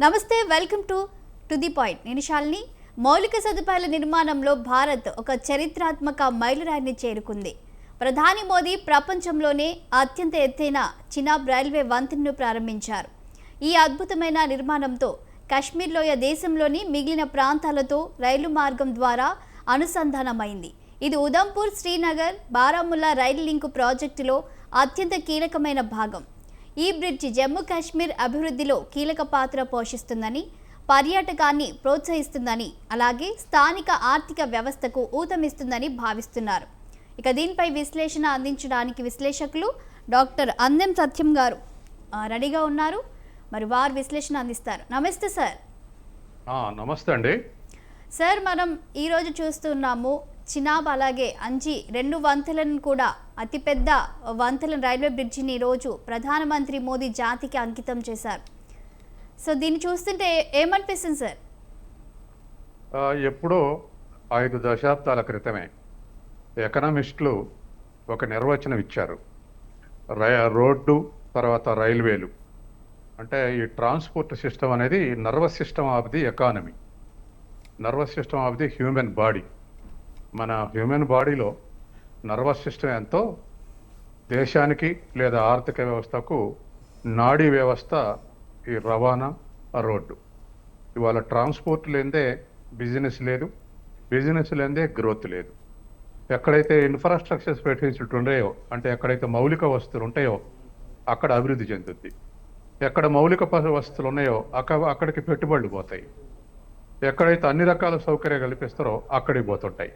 నమస్తే welcome to to the point. నేను శాలిని. మౌలిక సదుపాయాల నిర్మాణంలో భారత్ ఒక చరిత్రాత్మక మైలురాయిని చేరుకుంది. ప్రధాని మోదీ ప్రపంచంలోనే అత్యంత ఎత్తైన చినాబ్ రైల్వే వంతెనను ప్రారంభించారు. ఈ అద్భుతమైన నిర్మాణంతో కాశ్మీర్లోయ దేశంలోని మిగిలిన ప్రాంతాలతో రైలు మార్గం ద్వారా అనుసంధానమైంది. ఇది ఉదంపూర్ శ్రీనగర్ బారాముల్లా రైలు లింకు ప్రాజెక్టులో అత్యంత కీలకమైన భాగం. ఈ బ్రిడ్జి జమ్మూ కాశ్మీర్ అభివృద్ధిలో కీలక పాత్ర పోషిస్తుందని పర్యాటకాన్ని ప్రోత్సహిస్తుందని అలాగే స్థానిక ఆర్థిక వ్యవస్థకు ఊతమిస్తుందని భావిస్తున్నారు. ఇక దీనిపై విశ్లేషణ అందించడానికి విశ్లేషకులు డాక్టర్ అందెం సత్యం గారు రెడీగా ఉన్నారు. మరి వారు విశ్లేషణ అందిస్తారు. నమస్తే సార్. నమస్తే అండి. సార్ మనం ఈరోజు చూస్తున్నాము చినాబ్ అలాగే అంజి రెండు వంతెలను కూడా అతిపెద్ద వంతెన రైల్వే బ్రిడ్జిని ఈరోజు ప్రధానమంత్రి మోదీ జాతికి అంకితం చేశారు. సో దీన్ని చూస్తుంటే ఏమనిపిస్తుంది సార్? ఎప్పుడో ఐదు దశాబ్దాల క్రితమే ఎకనామిస్టులు ఒక నిర్వచనం ఇచ్చారు. రై రోడ్డు తర్వాత రైల్వేలు. అంటే ఈ ట్రాన్స్పోర్ట్ సిస్టమ్ అనేది nervous system of the economy. Nervous system of the human body. మన హ్యూమన్ బాడీలో నర్వస్ సిస్టమ్ ఎంతో దేశానికి లేదా ఆర్థిక వ్యవస్థకు నాడీ వ్యవస్థ ఈ రవాణా రోడ్డు. ఇవాళ ట్రాన్స్పోర్ట్ లేదే బిజినెస్ లేదు బిజినెస్ లేదే గ్రోత్ లేదు. ఎక్కడైతే ఇన్ఫ్రాస్ట్రక్చర్స్ పెట్టించుంటాయో అంటే ఎక్కడైతే మౌలిక వస్తువులు ఉంటాయో అక్కడ అభివృద్ధి చెందుద్ది. ఎక్కడ మౌలిక ప- వస్తువులు ఉన్నాయో అక్క అక్కడికి పెట్టుబడులు పోతాయి. ఎక్కడైతే అన్ని రకాల సౌకర్యాలు కల్పిస్తారో అక్కడికి పోతుంటాయి.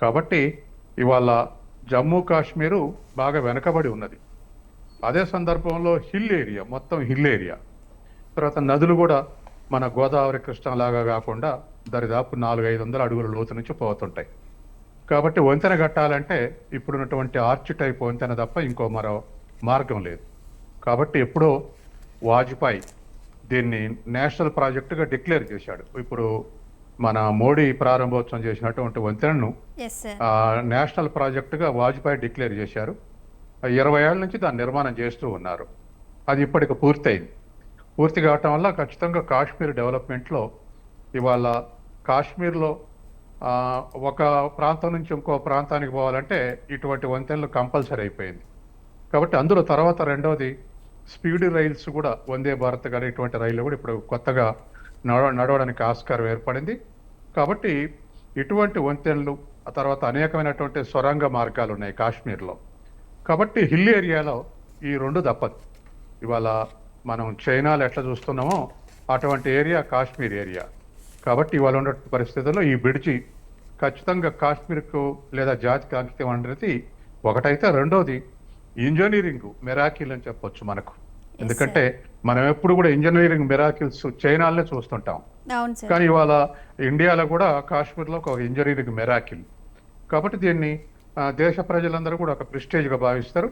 కాబట్టి ఇవాళ జమ్మూ కాశ్మీరు బాగా వెనకబడి ఉన్నది. అదే సందర్భంలో హిల్ ఏరియా మొత్తం హిల్ ఏరియా. తర్వాత నదులు కూడా మన గోదావరి కృష్ణ లాగా కాకుండా దరిదాపు నాలుగు ఐదు వందల అడుగుల లోతు నుంచి పోతుంటాయి. కాబట్టి వంతెన కట్టాలంటే ఇప్పుడున్నటువంటి ఆర్చ్ టైప్ వంతెన తప్ప ఇంకో మరో మార్గం లేదు. కాబట్టి ఎప్పుడో వాజ్పేయి దీన్ని నేషనల్ ప్రాజెక్టుగా డిక్లేర్ చేశాడు. ఇప్పుడు మన మోడీ ప్రారంభోత్సవం చేసినటువంటి వంతెనను నేషనల్ ప్రాజెక్టుగా వాజ్పేయి డిక్లేర్ చేశారు. ఇరవై ఏళ్ళ నుంచి దాన్ని నిర్మాణం చేస్తూ ఉన్నారు. అది ఇప్పటికి పూర్తయింది. పూర్తి కావటం వల్ల ఖచ్చితంగా కాశ్మీర్ డెవలప్మెంట్లో ఇవాళ కాశ్మీర్లో ఒక ప్రాంతం నుంచి ఇంకో ప్రాంతానికి పోవాలంటే ఇటువంటి వంతెనలు కంపల్సరీ అయిపోయింది. కాబట్టి అందులో తర్వాత రెండవది స్పీడ్ రైల్స్ కూడా వందే భారత్ కానీ ఇటువంటి రైళ్ళు కూడా ఇప్పుడు కొత్తగా నడవ నడవడానికి ఆస్కారం ఏర్పడింది. కాబట్టి ఇటువంటి వంతెనలు ఆ తర్వాత అనేకమైనటువంటి సొరంగ మార్గాలు ఉన్నాయి కాశ్మీర్లో. కాబట్టి హిల్ ఏరియాలో ఈ రెండు తప్పదు ఇవాళ మనం చైనాలో ఎట్లా చూస్తున్నామో అటువంటి ఏరియా కాశ్మీర్ ఏరియా. కాబట్టి ఇవాళ ఉన్న పరిస్థితుల్లో ఈ బ్రిడ్జి ఖచ్చితంగా కాశ్మీర్కు లేదా జాతికి అంకితం అనేది ఒకటైతే రెండోది ఇంజనీరింగ్ మెరాకిల్ అని చెప్పొచ్చు మనకు. ఎందుకంటే మనం ఎప్పుడు కూడా ఇంజనీరింగ్ మెరాకిల్స్ చైనాలనే చూస్తుంటాం. కానీ ఇవాళ ఇండియాలో కూడా కాశ్మీర్లో ఒక ఇంజనీరింగ్ మెరాకిల్. కాబట్టి దీన్ని దేశ ప్రజలందరూ కూడా ఒక ప్రిస్టేజ్గా భావిస్తారు.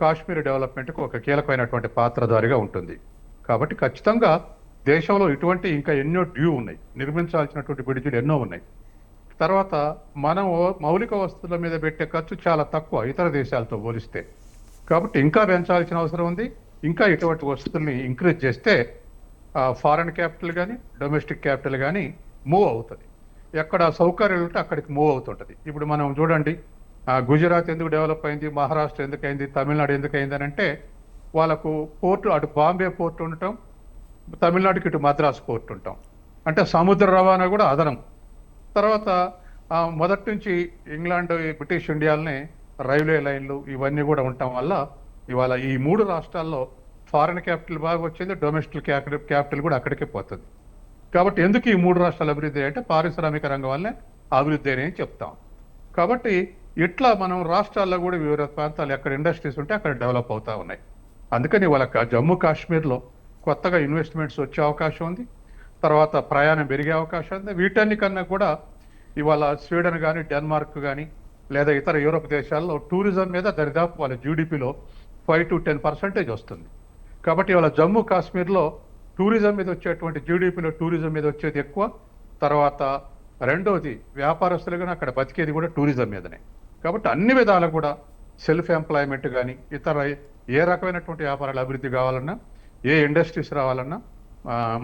కాశ్మీర్ డెవలప్మెంట్కి ఒక కీలకమైనటువంటి పాత్రధారిగా ఉంటుంది. కాబట్టి ఖచ్చితంగా దేశంలో ఇటువంటి ఇంకా ఎన్నో డ్యూ ఉన్నాయి. నిర్మించాల్సినటువంటి బ్రిడ్జిలు ఎన్నో ఉన్నాయి. తర్వాత మనం మౌలిక వస్తువుల మీద పెట్టే ఖర్చు చాలా తక్కువ ఇతర దేశాలతో పోలిస్తే. కాబట్టి ఇంకా పెంచాల్సిన అవసరం ఉంది. ఇంకా ఇటువంటి వస్తువుల్ని ఇంక్రీజ్ చేస్తే ఫారెన్ క్యాపిటల్ కానీ డొమెస్టిక్ క్యాపిటల్ కానీ మూవ్ అవుతుంది. ఎక్కడ సౌకర్యాలు ఉంటే అక్కడికి మూవ్ అవుతుంటుంది. ఇప్పుడు మనం చూడండి గుజరాత్ ఎందుకు డెవలప్ అయింది మహారాష్ట్ర ఎందుకు అయింది తమిళనాడు ఎందుకు అయింది అని అంటే వాళ్ళకు పోర్టు అటు బాంబే పోర్టు ఉండటం తమిళనాడుకి ఇటు మద్రాసు పోర్టు ఉంటాం అంటే సముద్ర రవాణా కూడా అదనం. తర్వాత మొదటి నుంచి ఇంగ్లాండ్ ఈ బ్రిటిష్ ఇండియాలనే రైల్వే లైన్లు ఇవన్నీ కూడా ఉండటం వల్ల ఇవాళ ఈ మూడు రాష్ట్రాల్లో ఫారెన్ క్యాపిటల్ బాగా వచ్చింది డొమెస్టిక్ క్యాపిటల్ కూడా అక్కడికే పోతుంది. కాబట్టి ఎందుకు ఈ మూడు రాష్ట్రాలు అభివృద్ధి అంటే పారిశ్రామిక రంగం వల్లే అభివృద్ధి అని చెప్తాం. కాబట్టి ఇట్లా మనం రాష్ట్రాల్లో కూడా వివిధ ప్రాంతాలు ఎక్కడ ఇండస్ట్రీస్ ఉంటే అక్కడ డెవలప్ అవుతా ఉన్నాయి. అందుకని వాళ్ళ జమ్మూ కాశ్మీర్లో కొత్తగా ఇన్వెస్ట్మెంట్స్ వచ్చే అవకాశం ఉంది. తర్వాత ప్రయాణం పెరిగే అవకాశం ఉంది. వీటన్నికన్నా కూడా ఇవాళ స్వీడన్ కానీ డెన్మార్క్ కానీ లేదా ఇతర యూరోప్ దేశాల్లో టూరిజం మీద దరిదాపు వాళ్ళ జీడిపిలో ఫైవ్ టు టెన్ పర్సెంటేజ్ వస్తుంది. కాబట్టి ఇవాళ జమ్మూ కాశ్మీర్లో టూరిజం మీద వచ్చేటువంటి జీడిపిలో టూరిజం మీద వచ్చేది ఎక్కువ. తర్వాత రెండవది వ్యాపారస్తులుగా అక్కడ బతికేది కూడా టూరిజం మీదనే. కాబట్టి అన్ని విధాలు కూడా సెల్ఫ్ ఎంప్లాయ్మెంట్ కానీ ఇతర ఏ రకమైనటువంటి వ్యాపారాలు అభివృద్ధి కావాలన్నా ఏ ఇండస్ట్రీస్ రావాలన్నా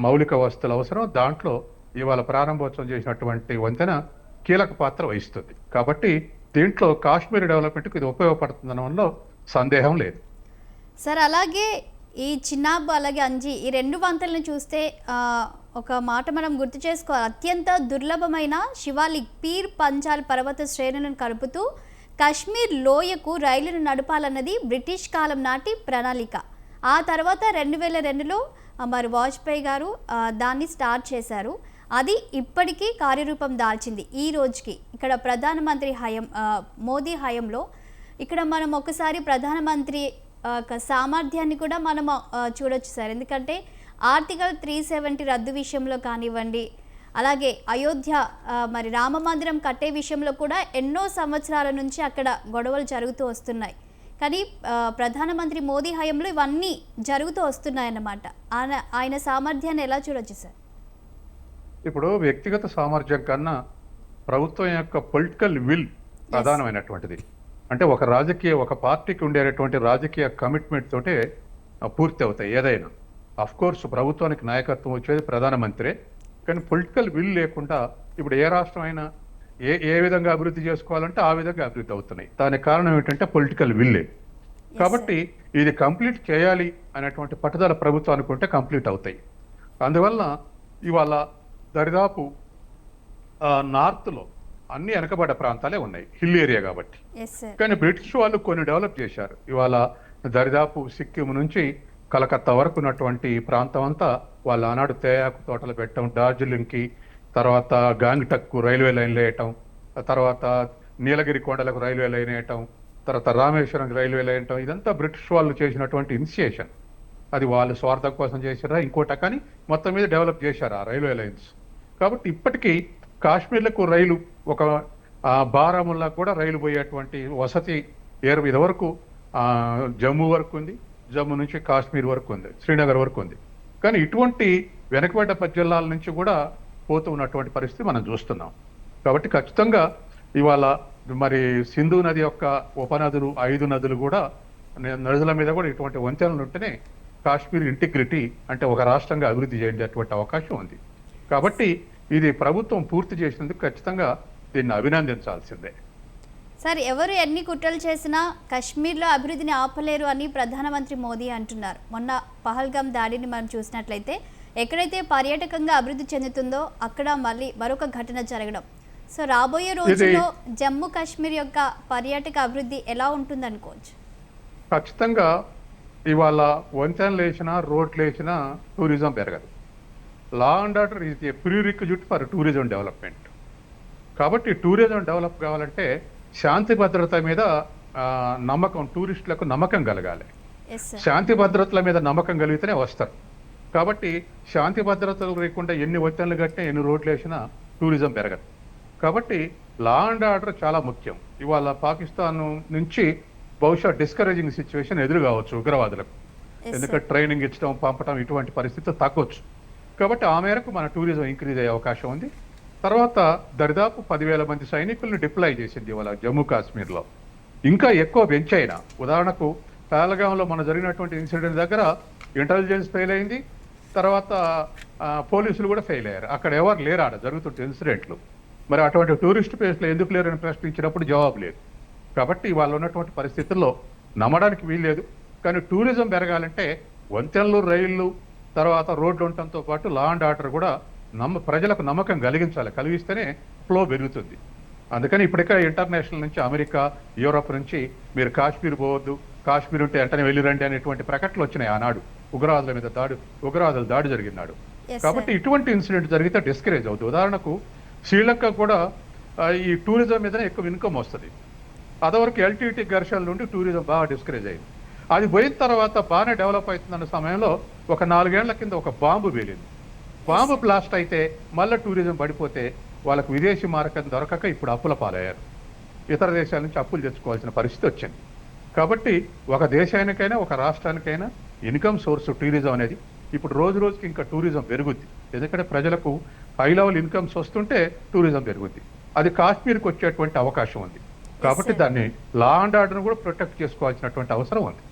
మౌలిక వస్తువులు అవసరం దాంట్లో ఇవాళ ప్రారంభోత్సవం చేసినటువంటి వంతెన కీలక పాత్ర వహిస్తుంది. కాబట్టి దీంట్లో కాశ్మీర్ డెవలప్మెంట్కి ఇది ఉపయోగపడుతుందనడంలో సందేహం లేదు. సార్ అలాగే ఈ చిన్నాబ్ అలాగే అంజి ఈ రెండు వంతలను చూస్తే ఒక మాట మనం గుర్తు చేసుకోవాలి అత్యంత దుర్లభమైన శివాలిక్ పీర్ పంజాల్ పర్వత శ్రేణులను కలుపుతూ కాశ్మీర్ లోయకు రైలును నడపాలన్నది బ్రిటిష్ కాలం నాటి ప్రణాళిక. ఆ తర్వాత రెండు వేల రెండులో మరి వాజ్పేయి గారు దాన్ని స్టార్ట్ చేశారు. అది ఇప్పటికీ కార్యరూపం దాల్చింది. ఈ రోజుకి ఇక్కడ ప్రధానమంత్రి హయం మోదీ హయంలో ఇక్కడ మనం ఒకసారి ప్రధానమంత్రి సామర్థ్యాన్ని కూడా మనం చూడొచ్చు సార్. ఎందుకంటే ఆర్టికల్ త్రీ సెవెంటీ రద్దు విషయంలో కానివ్వండి అలాగే అయోధ్య మరి రామ మందిరం కట్టే విషయంలో కూడా ఎన్నో సంవత్సరాల నుంచి అక్కడ గొడవలు జరుగుతూ వస్తున్నాయి. కానీ ప్రధానమంత్రి మోదీ హయంలో ఇవన్నీ జరుగుతూ వస్తున్నాయన్నమాట. ఆయన ఆయన సామర్థ్యాన్ని ఎలా చూడొచ్చు సార్? ఇప్పుడు వ్యక్తిగత సామర్థ్యం కన్నా ప్రభుత్వం యొక్క పొలిటికల్ విల్ ప్రధానమైనటువంటిది. అంటే ఒక రాజకీయ ఒక పార్టీకి ఉండేటటువంటి రాజకీయ కమిట్మెంట్ తోటే పూర్తి అవుతాయి ఏదైనా. అఫ్ కోర్స్ ప్రభుత్వానికి నాయకత్వం వచ్చేది ప్రధానమంత్రే కానీ పొలిటికల్ విల్ లేకుండా ఇప్పుడు ఏ రాష్ట్రం అయినా ఏ ఏ విధంగా అభివృద్ధి చేసుకోవాలంటే ఆ విధంగా అభివృద్ధి అవుతున్నాయి. దానికి కారణం ఏంటంటే పొలిటికల్ విల్లే కాబట్టి ఇది కంప్లీట్ చేయాలి అనేటువంటి పట్టుదల ప్రభుత్వం అనుకుంటే కంప్లీట్ అవుతాయి. అందువల్ల ఇవాళ దరిదాపు నార్త్లో అన్ని వెనకబడ్డ ప్రాంతాలే ఉన్నాయి. హిల్ ఏరియా కాబట్టి. కానీ బ్రిటిష్ వాళ్ళు కొన్ని డెవలప్ చేశారు. ఇవాళ దరిదాపు సిక్కిం నుంచి కలకత్తా వరకు ఉన్నటువంటి ప్రాంతం అంతా వాళ్ళు ఆనాడు తేయాకు తోటలు పెట్టడం డార్జిలింగ్కి తర్వాత గాంగ్టక్కు రైల్వే లైన్లు వేయటం తర్వాత నీలగిరి కొండలకు రైల్వే లైన్ వేయటం తర్వాత రామేశ్వరం రైల్వే లైన్ వేయటం ఇదంతా బ్రిటిష్ వాళ్ళు చేసినటువంటి ఇనిషియేషన్. అది వాళ్ళు స్వార్థం కోసం చేశారా ఇంకోట కానీ మొత్తం మీద డెవలప్ చేశారు ఆ రైల్వే లైన్స్. కాబట్టి ఇప్పటికీ కాశ్మీర్లకు రైలు ఒక బారాముల్లా కూడా రైలు పోయేటువంటి వసతి ఏర్ ఇది వరకు జమ్మూ వరకు ఉంది జమ్మూ నుంచి కాశ్మీర్ వరకు ఉంది శ్రీనగర్ వరకు ఉంది. కానీ ఇటువంటి వెనకబడ్డ జిల్లాల నుంచి కూడా పోతూ ఉన్నటువంటి పరిస్థితి మనం చూస్తున్నాం. కాబట్టి ఖచ్చితంగా ఇవాళ మరి సింధు నది యొక్క ఉపనదులు ఐదు నదులు కూడా నదుల మీద కూడా ఇటువంటి వంతెనలు ఉంటేనే కాశ్మీర్ ఇంటిగ్రిటీ అంటే ఒక రాష్ట్రంగా అభివృద్ధి చేసేటువంటి అవకాశం ఉంది. కాబట్టి ఇది ప్రభుత్వం పూర్తి చేసినందుకు ఖచ్చితంగా దీన్ని అభినందించాల్సిందే. సార్ ఎవరు ఎన్ని కుట్రలు చేసినా కశ్మీర్లో అభివృద్ధిని ఆపలేరు అని ప్రధానమంత్రి మోదీ అంటున్నారు. మొన్న పహల్గామ్ దాడిని మనం చూసినట్లయితే ఎక్కడైతే పర్యాటకంగా అభివృద్ధి చెందుతుందో అక్కడ మళ్ళీ మరొక ఘటన జరగడం. సో రాబోయే రోజుల్లో జమ్మూ కాశ్మీర్ యొక్క పర్యాటక అభివృద్ధి ఎలా ఉంటుంది అనుకోవచ్చు ఖచ్చితంగా ఇవాళ వంతెనలు వేసినా రోడ్లు వేసినా టూరిజం పెరగదు. Law and order is a prerequisite for tourism development. కాబట్టి టూరిజం డెవలప్ కావాలంటే శాంతి భద్రత మీద నమ్మకం టూరిస్టులకు నమ్మకం కలగాలి. శాంతి భద్రతల మీద నమ్మకం కలిగితేనే వస్తారు. కాబట్టి శాంతి భద్రతలు లేకుండా ఎన్ని వంతెనలు కట్టినా ఎన్ని రోడ్లు వేసినా టూరిజం పెరగదు. కాబట్టి లా అండ్ ఆర్డర్ చాలా ముఖ్యం. ఇవాళ పాకిస్తాన్ నుంచి బహుశా డిస్కరేజింగ్ సిచ్యువేషన్ ఎదురు కావచ్చు ఉగ్రవాదులకు. ఎందుకంటే ట్రైనింగ్ ఇచ్చడం పంపడం ఇటువంటి పరిస్థితి తగ్గొచ్చు. కాబట్టి ఆ మేరకు మన టూరిజం ఇంక్రీజ్ అయ్యే అవకాశం ఉంది. తర్వాత దరిదాపు పదివేల మంది సైనికులను డిప్లాయ్ చేసింది ఇవాళ జమ్మూ కాశ్మీర్లో. ఇంకా ఎక్కువ పెంచైనా ఉదాహరణకు పహల్గాంలో మన జరిగినటువంటి ఇన్సిడెంట్ దగ్గర ఇంటెలిజెన్స్ ఫెయిల్ అయింది. తర్వాత పోలీసులు కూడా ఫెయిల్ అయ్యారు. అక్కడ ఎవరు లేరు ఆడ జరుగుతుంటే ఇన్సిడెంట్లు. మరి అటువంటి టూరిస్ట్ ప్లేస్లో ఎందుకు లేరని ప్రశ్నించినప్పుడు జవాబు లేదు. కాబట్టి వాళ్ళు ఉన్నటువంటి పరిస్థితుల్లో నమ్మడానికి వీల్లేదు. కానీ టూరిజం పెరగాలంటే వంతెనలు రైళ్ళు తర్వాత రోడ్లు ఉండటంతో పాటు లా అండ్ ఆర్డర్ కూడా నమ్మ ప్రజలకు నమ్మకం కలిగించాలి. కలిగిస్తేనే ఫ్లో పెరుగుతుంది. అందుకని ఇప్పటికే ఇంటర్నేషనల్ నుంచి అమెరికా యూరోప్ నుంచి మీరు కాశ్మీర్ పోవద్దు కాశ్మీర్ ఉంటే వెంటనే వెళ్ళిరండి అనేటువంటి ప్రకటనలు వచ్చినాయి ఆనాడు. ఉగ్రవాదుల మీద దాడి ఉగ్రవాదుల దాడి జరిగినాడు కాబట్టి ఇటువంటి ఇన్సిడెంట్ జరిగితే డిస్కరేజ్ అవుతుంది ఉదాహరణకు శ్రీలంక కూడా ఈ టూరిజం మీదనే ఎక్కువ ఇన్కమ్ వస్తుంది. అదవరకు ఎల్టీటీ ఘర్షణ నుండి టూరిజం బాగా డిస్కరేజ్ అయింది. అది పోయిన తర్వాత బాగానే డెవలప్ అవుతుందన్న సమయంలో ఒక నాలుగేళ్ళ కింద ఒక బాంబు వేలింది బాంబు బ్లాస్ట్ అయితే మళ్ళీ టూరిజం పడిపోతే వాళ్ళకు విదేశీ మార్గం దొరకక ఇప్పుడు అప్పుల పాలయ్యారు. ఇతర దేశాల నుంచి అప్పులు తెచ్చుకోవాల్సిన పరిస్థితి వచ్చింది. కాబట్టి ఒక దేశానికైనా ఒక రాష్ట్రానికైనా ఇన్కమ్ సోర్స్ టూరిజం అనేది ఇప్పుడు రోజు రోజుకి ఇంకా టూరిజం పెరుగుద్ది. ఎందుకంటే ప్రజలకు హై లెవెల్ ఇన్కమ్స్ వస్తుంటే టూరిజం పెరుగుద్ది. అది కాశ్మీర్కి వచ్చేటువంటి అవకాశం ఉంది. కాబట్టి. దాన్ని లా అండ్ ఆర్డర్ కూడా ప్రొటెక్ట్ చేసుకోవాల్సినటువంటి అవసరం ఉంది.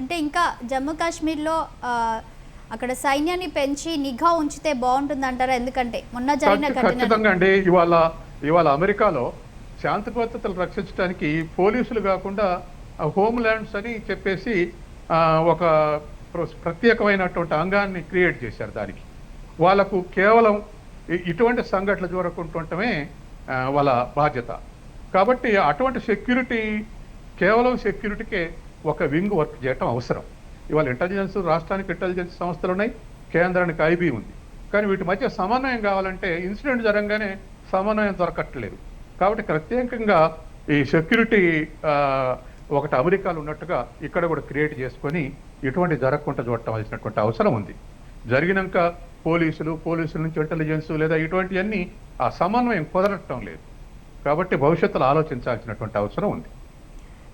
అంటే ఇంకా జమ్మూ కాశ్మీర్లో అక్కడ సైన్యాన్ని పెంచి నిఘా ఉంచితే బాగుంటుంది అంటారా ఎందుకంటే మొన్న జరిగిన ఖచ్చితంగా అండి. ఇవాళ ఇవాళ అమెరికాలో శాంతి భద్రతలు రక్షించడానికి పోలీసులు కాకుండా హోమ్ ల్యాండ్స్ అని చెప్పేసి ఒక ప్ర- ప్రత్యేకమైనటువంటి అంగాన్ని క్రియేట్ చేశారు దానికి. వాళ్ళకు కేవలం ఇటువంటి సంఘటనలు జరగకుంటుండటమే ఆ, వాళ్ళ బాధ్యత. కాబట్టి అటువంటి సెక్యూరిటీ కేవలం సెక్యూరిటీకే ఒక వింగ్ వర్క్ చేయటం అవసరం. ఇవాళ ఇంటెలిజెన్స్ రాష్ట్రానికి ఇంటెలిజెన్స్ సంస్థలు ఉన్నాయి కేంద్రానికి ఐబీ ఉంది. కానీ వీటి మధ్య సమన్వయం కావాలంటే ఇన్సిడెంట్ జరగగానే సమన్వయం దొరకట్లేదు. కాబట్టి ప్రత్యేకంగా ఈ సెక్యూరిటీ ఒకటి అమెరికాలో ఉన్నట్టుగా ఇక్కడ కూడా క్రియేట్ చేసుకొని ఇటువంటి జరగకుండా చూడటవలసినటువంటి అవసరం ఉంది. జరిగినాక పోలీసులు పోలీసుల నుంచి ఇంటెలిజెన్స్ లేదా ఇటువంటివన్నీ ఆ సమన్వయం కుదరటం లేదు. కాబట్టి భవిష్యత్తులో ఆలోచించాల్సినటువంటి అవసరం ఉంది.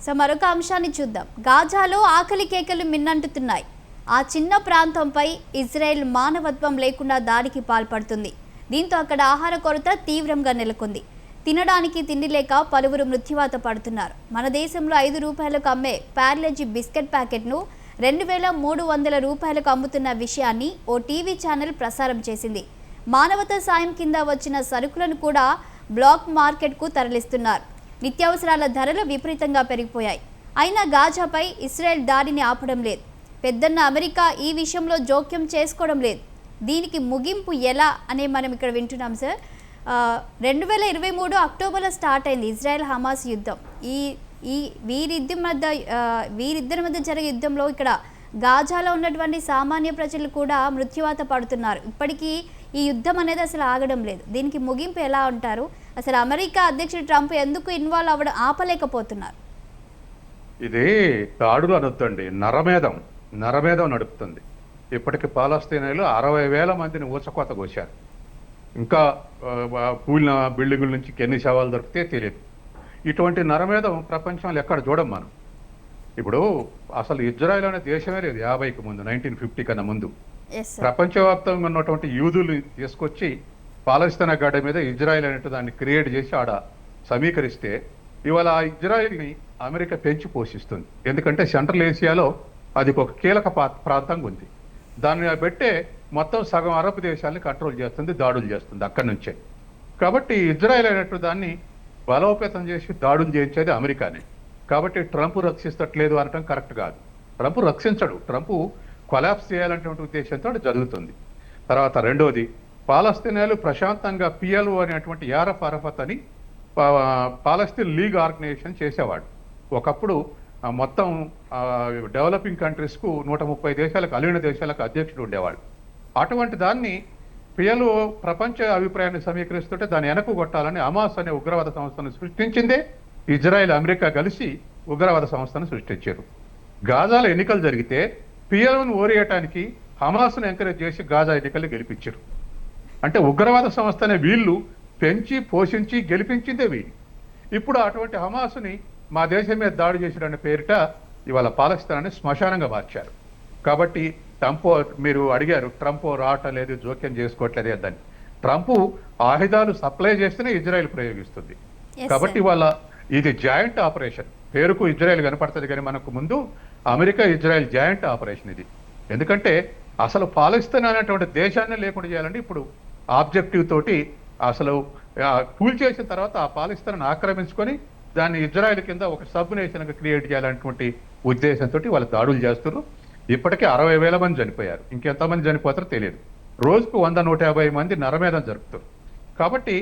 సో మరొక అంశాన్ని చూద్దాం. గాజాలో ఆకలి కేకలు మిన్నంటుతున్నాయి. ఆ చిన్న ప్రాంతంపై ఇజ్రాయెల్ మానవత్వం లేకుండా దాడికి పాల్పడుతుంది. దీంతో అక్కడ ఆహార కొరత తీవ్రంగా నెలకొంది. తినడానికి తిండి లేక పలువురు మృత్యువాత పడుతున్నారు. మన దేశంలో ఐదు రూపాయలకు అమ్మే ప్యార్లెజీ బిస్కెట్ ప్యాకెట్ను రెండు వేల మూడు వందల రూపాయలకు అమ్ముతున్న విషయాన్ని ఓ టీవీ ఛానల్ ప్రసారం చేసింది. మానవత సాయం కింద వచ్చిన సరుకులను కూడా బ్లాక్ మార్కెట్కు తరలిస్తున్నారు. నిత్యావసరాల ధరలు విపరీతంగా పెరిగిపోయాయి. అయినా గాజాపై ఇస్రాయెల్ దాడిని ఆపడం లేదు. పెద్దన్న అమెరికా ఈ విషయంలో జోక్యం చేసుకోవడం లేదు. దీనికి ముగింపు ఎలా అనే మనం ఇక్కడ వింటున్నాం సార్. రెండు వేల ఇరవై మూడు అక్టోబర్లో స్టార్ట్ అయింది ఇజ్రాయెల్ హమాస్ యుద్ధం. ఈ ఈ వీరిద్దరి మధ్య వీరిద్దరి మధ్య జరిగే యుద్ధంలో ఇక్కడ గాజాలో ఉన్నటువంటి సామాన్య ప్రజలు కూడా మృత్యువాత పడుతున్నారు. ఇప్పటికీ ఈ యుద్ధం అనేది అసలు ఆగడం లేదు. దీనికి ముగింపు ఎలా ఉంటారు అసలు అమెరికా అధ్యక్షుడు ట్రంప్ ఎందుకు ఇన్వాల్వ్ అవ్వడం ఆపలేకపోతున్నారు? ఇది దాడులు అనొద్దండి. నరమేధం నరమేధం నడుపుతుంది. ఇప్పటికి పాలస్తీనాలు అరవై వేల మందిని ఊచకోత కోశారు. ఇంకా కూలిన బిల్డింగుల నుంచి ఎన్ని శవాలు దొరికితే తెలియదు. ఇటువంటి నరమేధం ప్రపంచంలో ఎక్కడ చూడం మనం? ఇప్పుడు అసలు ఇజ్రాయెల్ అనే దేశమే లేదు యాభైకి ముందు నైన్టీన్ ఫిఫ్టీ కన్నా ముందు. ప్రపంచవ్యాప్తంగా ఉన్నటువంటి యూదులు తీసుకొచ్చి పాలస్తీనా అకాడమీ మీద ఇజ్రాయెల్ అనేటు దాన్ని క్రియేట్ చేసి ఆడ సమీకరిస్తే ఇవాళ ఆ ఇజ్రాయెల్ని అమెరికా పెంచి పోషిస్తుంది. ఎందుకంటే సెంట్రల్ ఏసియాలో అది ఒక కీలక పా- ప్రాంతంగా ఉంది. దాన్ని పెట్టే మొత్తం సగం అరబ్ దేశాలని కంట్రోల్ చేస్తుంది దాడులు చేస్తుంది అక్కడి నుంచే. కాబట్టి ఇజ్రాయెల్ అనేటు దాన్ని బలోపేతం చేసి దాడులు చేయించేది అమెరికానే. కాబట్టి ట్రంప్ రక్షిస్తట్లేదు అనటం కరెక్ట్ కాదు. ట్రంప్ రక్షించడు. ట్రంప్ కొలాప్స్ చేయాలనేటువంటి ఉద్దేశంతో జరుగుతుంది. తర్వాత రెండోది పాలస్తీనాలు ప్రశాంతంగా పిఎల్ఓ అనేటువంటి యారఫ్ అరఫత్ అని పాలస్తీన్ లీగ్ ఆర్గనైజేషన్ చేసేవాడు. ఒకప్పుడు మొత్తం డెవలపింగ్ కంట్రీస్కు నూట ముప్పై దేశాలకు అలీన దేశాలకు అధ్యక్షుడు ఉండేవాడు. అటువంటి దాన్ని పిఎల్ఓ ప్రపంచ అభిప్రాయాన్ని సమీకరిస్తుంటే దాన్ని వెనక కొట్టాలని అమాస్ అనే ఉగ్రవాద సంస్థను సృష్టించిందే. ఇజ్రాయెల్ అమెరికా కలిసి ఉగ్రవాద సంస్థను సృష్టించారు. గాజాలో ఎన్నికలు జరిగితే పిఎల్ఓను ఓరియటానికి హమాస్ను ఎంకరేజ్ చేసి గాజా ఎన్నికలు గెలిపించారు. అంటే ఉగ్రవాద సంస్థనే వీళ్ళు పెంచి పోషించి గెలిపించిందే వీళ్ళు. ఇప్పుడు అటువంటి హమాస్ని మా దేశం మీద దాడి చేసిన పేరిట ఇవాళ పాలస్తీనాన్ని శ్మశానంగా మార్చారు. కాబట్టి ట్రంప్ మీరు అడిగారు ట్రంప్ రావటం లేదు జోక్యం చేసుకోవట్లేదు అని ట్రంప్ ఆయుధాలు సప్లై చేస్తేనే ఇజ్రాయెల్ ప్రయోగిస్తుంది. కాబట్టి. వాళ్ళ ఇది జాయింట్ ఆపరేషన్. పేరుకు ఇజ్రాయెల్ కనపడుతుంది కానీ మనకు ముందు అమెరికా ఇజ్రాయెల్ జాయింట్ ఆపరేషన్ ఇది. ఎందుకంటే అసలు పాలస్తీన్ అనేటువంటి దేశాన్ని లేకుండా చేయాలంటే ఇప్పుడు ఆబ్జెక్టివ్ తోటి అసలు కూల్ చేసిన తర్వాత ఆ పాలస్తీన్ ఆక్రమించుకొని దాన్ని ఇజ్రాయెల్ కింద ఒక సబ్ నేషన్ క్రియేట్ చేయాలనేటువంటి ఉద్దేశంతో వాళ్ళు దాడులు చేస్తున్నారు ఇప్పటికే అరవై వేల మంది చనిపోయారు. ఇంకెంతమంది చనిపోతారో తెలియదు. రోజుకు వంద నూట యాభై మంది నరమేధం జరుపుతారు కాబట్టి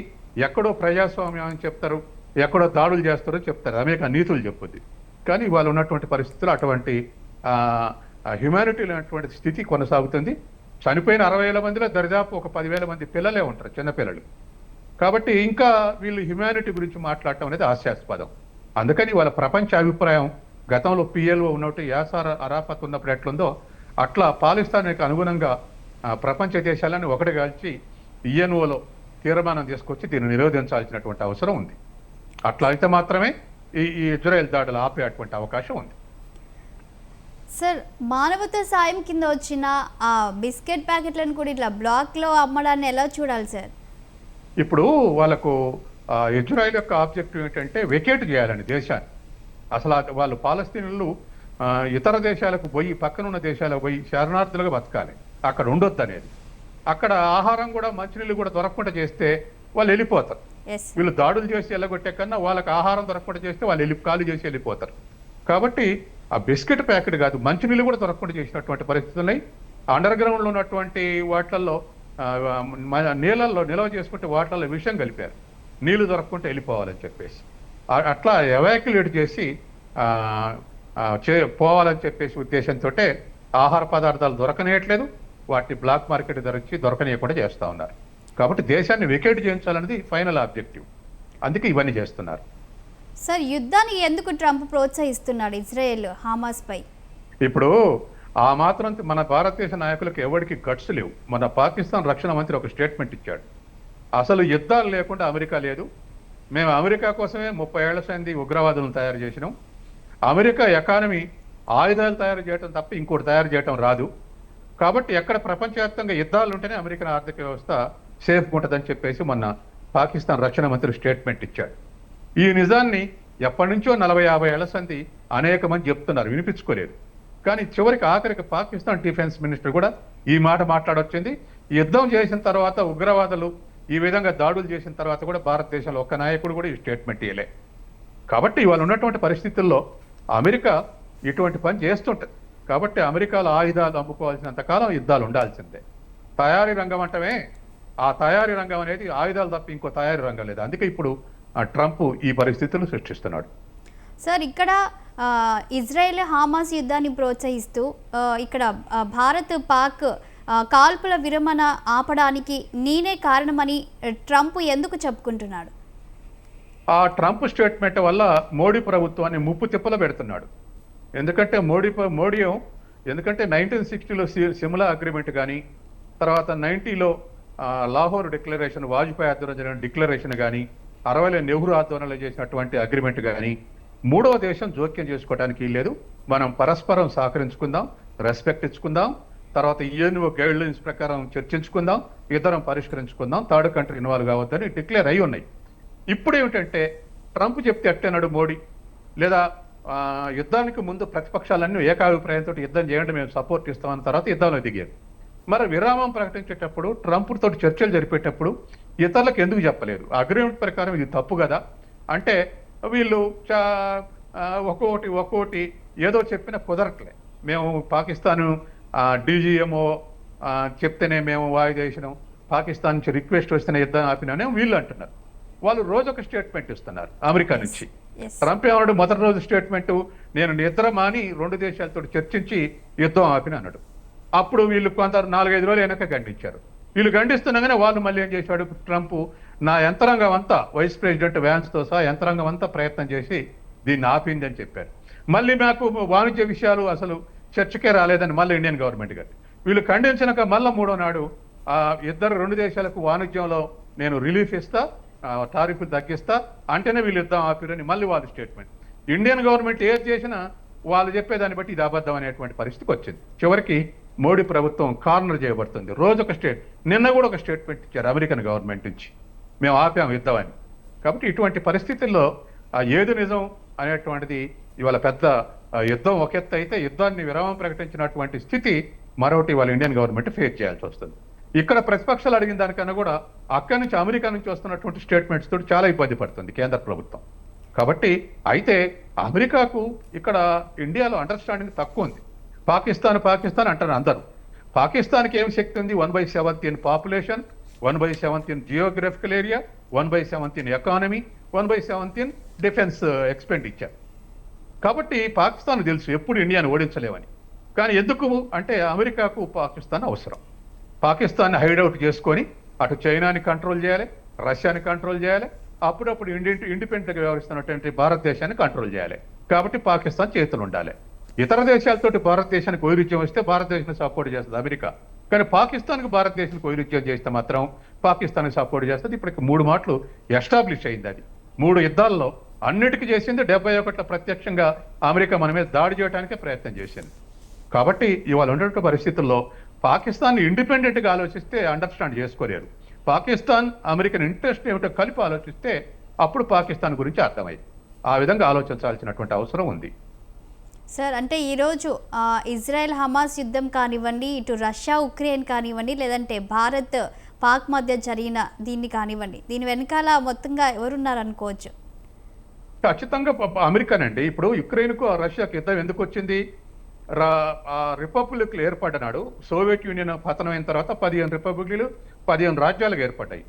ఎక్కడో ప్రజాస్వామ్యం అని చెప్తారు ఎక్కడో దాడులు చేస్తారో చెప్తారు. అమెరికా నీతులు చెప్పుద్ది. కానీ వాళ్ళు ఉన్నటువంటి పరిస్థితులు అటువంటి హ్యుమానిటీ లేనటువంటి స్థితి కొనసాగుతుంది. చనిపోయిన అరవై వేల మందిలో దరిదాపు ఒక పదివేల మంది పిల్లలే ఉంటారు చిన్నపిల్లలు కాబట్టి ఇంకా వీళ్ళు హ్యుమానిటీ గురించి మాట్లాడటం అనేది హాస్యాస్పదం. అందుకని వాళ్ళ ప్రపంచ అభిప్రాయం గతంలో పిఎల్ఓ ఉన్నట్టు యాసార్ అరాఫత్ ఉన్నప్పుడు ఎట్లుందో అట్లా పాలిస్తాన్కి అనుగుణంగా ప్రపంచ దేశాలను ఒకటి కలిసి ఈఎన్ఓలో తీర్మానం తీసుకొచ్చి దీన్ని నిరోధించాల్సినటువంటి అవసరం ఉంది. అట్లా అయితే మాత్రమే ఈ ఈ ఇజ్రాయెల్ దాడులు ఆపేటువంటి అవకాశం ఉంది. సార్ మానవతా సాయం కింద వచ్చిన ఆ బిస్కెట్ ప్యాకెట్లను కూడా ఇట్లా బ్లాక్లో అమ్మడాన్ని ఎలా చూడాలి సార్? ఇప్పుడు వాళ్ళకు ఇజ్రాయెల్ యొక్క ఆబ్జెక్టివ్ ఏంటంటే వెకేట్ చేయాలని దేశాన్ని. అసలు వాళ్ళు పాలస్తీనులు ఇతర దేశాలకు పోయి పక్కనున్న దేశాలకు పోయి శరణార్థులుగా బతకాలి. అక్కడ ఉండొద్దు అనేది. అక్కడ ఆహారం కూడా మంచినీళ్ళు కూడా దొరకకుండా చేస్తే వాళ్ళు వెళ్ళిపోతారు. వీళ్ళు దాడులు చేసి వెళ్ళగొట్టే కన్నా వాళ్ళకి ఆహారం దొరకకుండా చేస్తే వాళ్ళు వెళ్ళి ఖాళీ చేసి వెళ్ళిపోతారు. కాబట్టి ఆ బిస్కెట్ ప్యాకెట్ కాదు మంచినీళ్ళు కూడా దొరకకుండా చేసినటువంటి పరిస్థితులు ఉన్నాయి. అండర్ గ్రౌండ్లో ఉన్నటువంటి వాటిల్లో నీళ్ళల్లో నిల్వ చేసుకుంటే వాటిల్లో విషం కలిపారు. నీళ్ళు దొరకకుండా వెళ్ళిపోవాలని చెప్పేసి. అట్లా ఎవాక్యులేట్ చేసి చే పోవాలని చెప్పేసి ఉద్దేశంతో ఆహార పదార్థాలు దొరకనేయట్లేదు. వాటిని బ్లాక్ మార్కెట్ ధరించి దొరకనీయకుండా చేస్తూ ఉన్నారు. కాబట్టి దేశాన్ని వికెట్ చేయించాలనేది ఫైనల్ ఆబ్జెక్టివ్ అందుకే ఇవన్నీ చేస్తున్నారు. సార్ యుద్ధాన్ని ఎందుకు ట్రంప్ ప్రోత్సహిస్తున్నాడు ఇజ్రాయెల్ హామాస్ పై ఇప్పుడు ఆ మాత్రం మన భారతదేశ నాయకులకు ఎవరికి గట్స్ లేవు. మన పాకిస్తాన్ రక్షణ మంత్రి ఒక స్టేట్మెంట్ ఇచ్చాడు. అసలు యుద్ధాలు లేకుండా అమెరికా లేదు. మేము అమెరికా కోసమే ముప్పై ఏళ్ళ సంది ఉగ్రవాదులను తయారు చేసినాం. అమెరికా ఎకానమీ ఆయుధాలు తయారు చేయడం తప్ప ఇంకోటి తయారు చేయడం రాదు. కాబట్టి ఎక్కడ ప్రపంచవ్యాప్తంగా యుద్ధాలు ఉంటేనే అమెరికన్ ఆర్థిక వ్యవస్థ సేఫ్గా ఉంటుందని చెప్పేసి మొన్న పాకిస్తాన్ రక్షణ మంత్రి స్టేట్మెంట్ ఇచ్చాడు. ఈ నిజాన్ని ఎప్పటి నుంచో నలభై యాభై ఏళ్ళ సంది అనేక మంది చెప్తున్నారు వినిపించుకోలేదు. కానీ చివరికి ఆఖరికి పాకిస్తాన్ డిఫెన్స్ మినిస్టర్ కూడా ఈ మాట మాట్లాడొచ్చింది. యుద్ధం చేసిన తర్వాత ఉగ్రవాదులు ఈ విధంగా దాడులు చేసిన తర్వాత కూడా భారతదేశంలో ఒక్క నాయకుడు కూడా ఈ స్టేట్మెంట్ ఇవ్వలే కాబట్టి ఇవాళ ఉన్నటువంటి పరిస్థితుల్లో అమెరికా ఇటువంటి పని చేస్తుంటుంది కాబట్టి అమెరికాలో ఆయుధాలు అమ్ముకోవాల్సినంత కాలం యుద్ధాలు ఉండాల్సిందే. తయారీ రంగం అంటమే ఆ తయారీ రంగం అనేది ఆయుధాలు తప్ప ఇంకో తయారీ రంగం లేదు. అందుకే ఇప్పుడు ట్రంప్ ఈ పరిస్థితులను సృష్టిస్తున్నాడు. సార్ ఇక్కడ ఇజ్రాయెల్ హామాస్ యుద్ధాన్ని ప్రోత్సహిస్తూ ఇక్కడ భారత్ పాక్ కాల్పుల విరమణ ఆపడానికి నేనే కారణమని ట్రంప్ ఎందుకు చెప్పుకుంటున్నాడు? ఆ ట్రంప్ స్టేట్మెంట్ వల్ల మోడీ ప్రభుత్వాన్ని ముప్పు తిప్పలు పెడుతున్నాడు. ఎందుకంటే మోడీ మోడీ ఎందుకంటే నైన్టీన్ సిక్స్టీలో సిమ్లా అగ్రిమెంట్ కానీ తర్వాత నైన్టీలో లాహోర్ డిక్లరేషన్ వాజ్పేయి ఆధ్వర్యంలో డిక్లరేషన్ కానీ అరవైలో నెహ్రూ ఆధ్వర్యంలో చేసినటువంటి అగ్రిమెంట్ కానీ మూడవ దేశం జోక్యం చేసుకోవడానికి లేదు మనం పరస్పరం సహకరించుకుందాం రెస్పెక్ట్ ఇచ్చుకుందాం తర్వాత యుఎన్ఓ గైడ్ లైన్స్ ప్రకారం చర్చించుకుందాం ఇద్దరం పరిష్కరించుకుందాం థర్డ్ కంట్రీ ఇన్వాల్వ్ కావద్దని డిక్లేర్ అయి ఉన్నాయి. ఇప్పుడు ఏమిటంటే ట్రంప్ చెప్తే అట్టేనాడు మోడీ? లేదా ఆ, యుద్ధానికి ముందు ప్రతిపక్షాలన్నీ ఏకాభిప్రాయంతో యుద్ధం చేయండి మేము సపోర్ట్ ఇస్తామన్న తర్వాత యుద్ధంలో దిగారు మరి విరామం ప్రకటించేటప్పుడు ట్రంప్ తోటి చర్చలు జరిపేటప్పుడు ఇతరులకు ఎందుకు చెప్పలేదు అగ్రిమెంట్ ప్రకారం ఇది తప్పు కదా? అంటే వీళ్ళు చా ఆ, ఒక్కొక్కటి ఒక్కొక్కటి ఏదో చెప్పినా కుదరట్లే. మేము పాకిస్తాను డీజీఎంఓ చెప్తేనే మేము వాయిదా వేసినాం పాకిస్తాన్ నుంచి రిక్వెస్ట్ వస్తేనే యుద్ధం ఆపినానే వీళ్ళు అంటున్నారు. వాళ్ళు రోజు ఒక స్టేట్మెంట్ ఇస్తున్నారు అమెరికా నుంచి. ట్రంప్ ఏమన్నాడు? మొదటి రోజు స్టేట్మెంట్ నేను నిద్ర మాని రెండు దేశాలతో చర్చించి యుద్ధం ఆపిన అన్నాడు. అప్పుడు వీళ్ళు కొంత నాలుగైదు రోజులు వెనక ఖండించారు వీళ్ళు ఖండిస్తుండగానే వాళ్ళు మళ్ళీ ఏం చేశాడు? ట్రంప్ నా యంత్రాంగం అంతా వైస్ ప్రెసిడెంట్ వ్యాన్స్తో సహా యంత్రాంగం అంతా ప్రయత్నం చేసి దీన్ని ఆపింది అని చెప్పారు. మళ్ళీ నాకు వాణిజ్య విషయాలు అసలు చర్చకే రాలేదని మళ్ళీ ఇండియన్ గవర్నమెంట్ గారు. వీళ్ళు ఖండించినాక మళ్ళీ మూడో నాడు ఆ ఇద్దరు రెండు దేశాలకు వాణిజ్యంలో నేను రిలీఫ్ ఇస్తా టారిఫ్ టారిఫ్లు తగ్గిస్తా అంటేనే వీళ్ళు యుద్ధం ఆపిరని మళ్ళీ వాళ్ళ స్టేట్మెంట్. ఇండియన్ గవర్నమెంట్ ఏది చేసినా వాళ్ళు చెప్పేదాన్ని బట్టి ఇది అబద్ధం అనేటువంటి పరిస్థితికి వచ్చింది. చివరికి మోడీ ప్రభుత్వం కార్నర్ చేయబడుతుంది. రోజు ఒక స్టేట్ నిన్న కూడా ఒక స్టేట్మెంట్ ఇచ్చారు అమెరికన్ గవర్నమెంట్ నుంచి. మేము ఆపాము యుద్ధం అని కాబట్టి ఇటువంటి పరిస్థితుల్లో ఆ ఏది నిజం అనేటువంటిది ఇవాళ పెద్ద యుద్ధం ఒక ఎత్తు అయితే యుద్ధాన్ని విరామం ప్రకటించినటువంటి స్థితి మరొకటి వాళ్ళ ఇండియన్ గవర్నమెంట్ ఫేస్ చేయాల్సి వస్తుంది. ఇక్కడ ప్రతిపక్షాలు అడిగిన దానికన్నా కూడా అక్కడి నుంచి అమెరికా నుంచి వస్తున్నటువంటి స్టేట్మెంట్స్ తోటి చాలా ఇబ్బంది పడుతుంది కేంద్ర ప్రభుత్వం. కాబట్టి అయితే అమెరికాకు ఇక్కడ ఇండియాలో అండర్స్టాండింగ్ తక్కువ ఉంది. పాకిస్తాన్ పాకిస్తాన్ అంటారు అందరూ. పాకిస్తాన్కి ఏం శక్తి ఉంది? One by seventeen in population one by seventeen in geographical area one by seventeen in economy one by seventeen in defence uh, expenditure కాబట్టి పాకిస్తాన్ తెలుసు ఎప్పుడు ఇండియాను ఓడించలేమని. కానీ ఎందుకు? అంటే అమెరికాకు పాకిస్తాన్ అవసరం. పాకిస్తాన్ హైడౌట్ చేసుకొని అటు చైనాని కంట్రోల్ చేయాలి రష్యాని కంట్రోల్ చేయాలి అప్పుడప్పుడు ఇండి ఇండిపెండెంట్గా వ్యవహరిస్తున్నటువంటి భారతదేశాన్ని కంట్రోల్ చేయాలి. కాబట్టి పాకిస్తాన్ చేతులు ఉండాలి. ఇతర దేశాలతోటి భారతదేశానికి వైరుధ్యం వస్తే భారతదేశం సపోర్ట్ చేస్తుంది అమెరికా. కానీ పాకిస్తాన్కి భారతదేశానికి వైరుధ్యం చేస్తే మాత్రం పాకిస్తాన్కి సపోర్ట్ చేస్తుంది. ఇప్పటికి మూడు మాటలు ఎస్టాబ్లిష్ అయింది అది. మూడు యుద్ధాల్లో అన్నిటికీ చేసింది డెబ్బై ఒకటిలో ప్రత్యక్షంగా అమెరికా మన మీద దాడి చేయడానికే ప్రయత్నం చేసింది. కాబట్టి ఇవాళ ఉన్నటువంటి పరిస్థితుల్లో పాకిస్తాన్ ఇండిపెండెంట్గా ఆలోచిస్తే అండర్స్టాండ్ చేసుకోలేరు. పాకిస్తాన్ అమెరికన్ ఇంట్రెస్ట్ ఏమిటో కలిపి ఆలోచిస్తే అప్పుడు పాకిస్తాన్ గురించి అర్థమైంది. ఆ విధంగా ఆలోచించాల్సినటువంటి అవసరం ఉంది. సార్ అంటే ఈరోజు ఇజ్రాయెల్ హమాస్ యుద్ధం కానివ్వండి ఇటు రష్యా ఉక్రెయిన్ కానివ్వండి లేదంటే భారత్ పాక్ మధ్య జరిగిన దీన్ని కానివ్వండి దీని వెనకాల మొత్తంగా ఎవరున్నారనుకోవచ్చు? ఖచ్చితంగా అమెరికానండి. ఇప్పుడు యుక్రెయిన్కు ఆ రష్యాకి యుద్ధం ఎందుకు వచ్చింది? రా- రిపబ్లిక్లు ఏర్పడినాడు సోవియట్ యూనియన్ పతనం అయిన తర్వాత పదిహేను రిపబ్లిక్లు పదిహేను రాజ్యాలుగా ఏర్పడ్డాయి.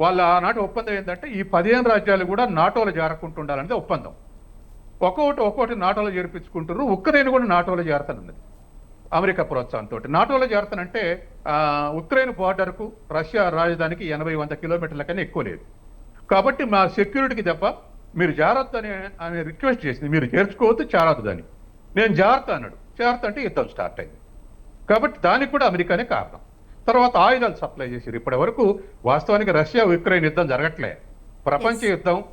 వాళ్ళ ఆనాటి ఒప్పందం ఏంటంటే ఈ పదిహేను రాజ్యాలు కూడా నాటోలో జారకుంటుండాలనేది ఒప్పందం. ఒక్కొక్కటి ఒక్కొక్కటి నాటోలో చేర్పించుకుంటున్నారు ఉక్రెయిన్ కూడా నాటోలో చేరతానున్నది. అమెరికా ప్రోత్సాహంతో నాటోలో చేరతానంటే ఉక్రెయిన్ బార్డర్కు రష్యా రాజధానికి ఎనభై వంద కిలోమీటర్ల కన్నా ఎక్కువ లేదు. కాబట్టి మా సెక్యూరిటీకి తప్ప మీరు జాగ్రత్త అని ఆమె రిక్వెస్ట్ చేసింది. మీరు చేర్చుకోవద్దు చేరద్దు అని. నేను జాగ్రత్త అన్నాడు. జాగ్రత్త అంటే యుద్ధం స్టార్ట్ అయింది. కాబట్టి దానికి కూడా అమెరికానే కారణం. తర్వాత ఆయుధాలు సప్లై చేశారు ఇప్పటి వరకు వాస్తవానికి రష్యా ఉక్రెయిన్ యుద్ధం జరగట్లే. ప్రపంచ యుద్ధం